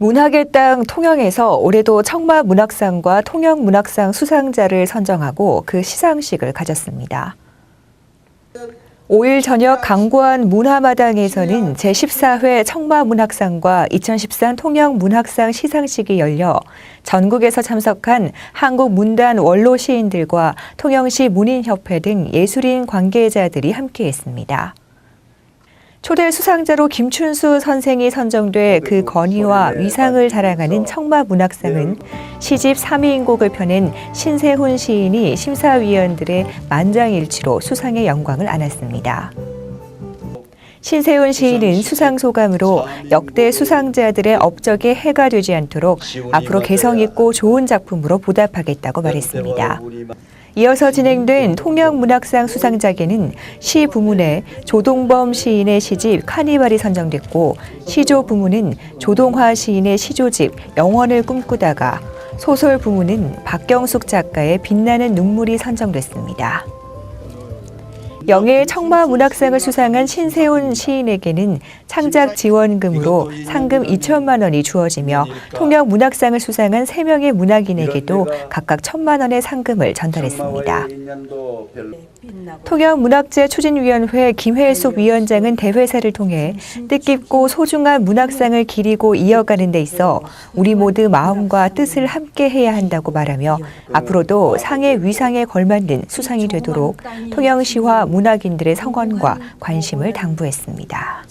문학의 땅 통영에서 올해도 청마 문학상과 통영 문학상 수상자를 선정하고 그 시상식을 가졌습니다. 5일 저녁 강구안 문화마당에서는 제14회 청마문학상과 2013 통영문학상 시상식이 열려 전국에서 참석한 한국 문단 원로 시인들과 통영시 문인협회 등 예술인 관계자들이 함께했습니다. 초대 수상자로 김춘수 선생이 선정돼 그 건의와 위상을 자랑하는 청마문학상은 시집 3위인곡을 펴낸 신세훈 시인이 심사위원들의 만장일치로 수상의 영광을 안았습니다. 신세훈 시인은 수상 소감으로 역대 수상자들의 업적에 해가 되지 않도록 앞으로 개성 있고 좋은 작품으로 보답하겠다고 말했습니다. 이어서 진행된 통영문학상 수상작에는 시 부문에 조동범 시인의 시집 카니발이 선정됐고 시조 부문은 조동화 시인의 시조집 영원을 꿈꾸다가 소설 부문은 박경숙 작가의 빛나는 눈물이 선정됐습니다. 영예 청마 문학상을 수상한 신세훈 시인에게는 창작 지원금으로 상금 2천만 원이 주어지며 통영 문학상을 수상한 3명의 문학인에게도 각각 1천만 원의 상금을 전달했습니다. 통영문학재 추진위원회 김회숙 위원장은 대회사를 통해 뜻깊고 소중한 문학상을 기리고 이어가는 데 있어 우리 모두 마음과 뜻을 함께 해야 한다고 말하며 앞으로도 상의 위상에 걸맞는 수상이 되도록 통영시와 문 학인들의 성원과 관심을 당부했습니다.